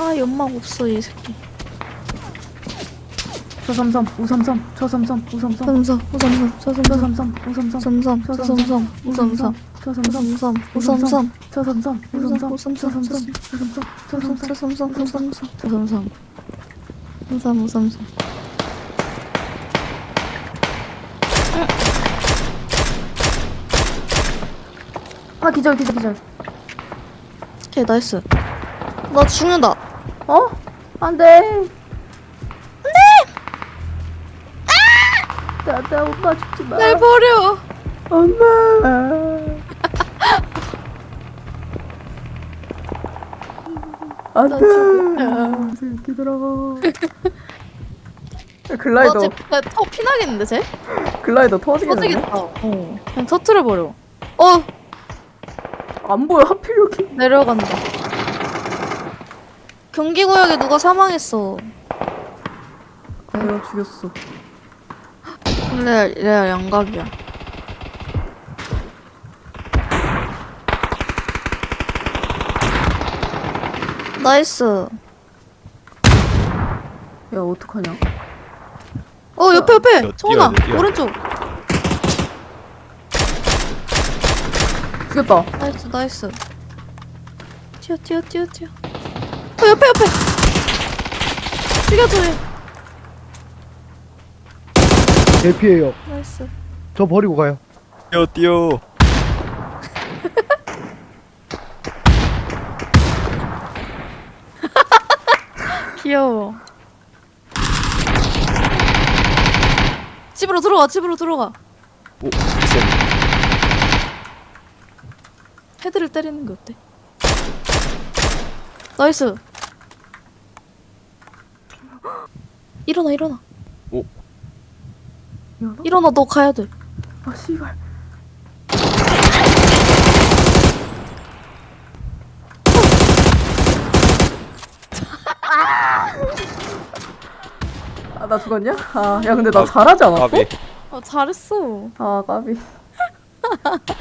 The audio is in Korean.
아 연막 없어 이 새끼. 저 삼삼 우삼삼 저 삼삼 우삼삼 삼삼 우삼삼 저 저삼삼 삼삼 우삼삼 삼삼 저 저삼삼 우삼삼 저 삼삼 우삼삼 우삼삼 저 삼삼 우삼삼 우삼삼 저 삼삼 우삼삼 저 삼삼 저삼삼 우삼삼 저삼삼 우삼 우삼삼. 아 기절 기절 기절 오케이 나이스. 나 죽는다. 어? 안 돼 안돼 아! 나 엄마 죽지 마 날 버려. 엄마 나 안돼 새끼들아 글라이더 어쟤터 피나겠는데 쟤? 글라이더 터지겠는데? 터지겠다. 어. 그냥 터트려 버려. 어 안 보여 하필 여기 내려간다. 경기구역에 누가 사망했어. 내가 죽였어 레알 레알 양각이야. 나이스. 야 어떡하냐 어 옆에 옆에 뛰어, 정훈아 뛰어, 뛰어. 오른쪽. 죽였다 나이스 나이스. 튀어 튀어 튀어 튀어. 어 옆에 옆에. 죽여줘 얘. 대피해요. 나이스. 저 버리고 가요. 뛰어 뛰어 귀여워. 집으로 들어가 집으로 들어가. 오 있어 헤드를 때리는 게 어때? 나이스. 일어나 일어나. 오. 미안하? 일어나 너 가야 돼. 아 씨발 아 나 죽었냐? 아 야 근데 나 아, 잘하지 않았어? 까비 아 잘했어. 아 까비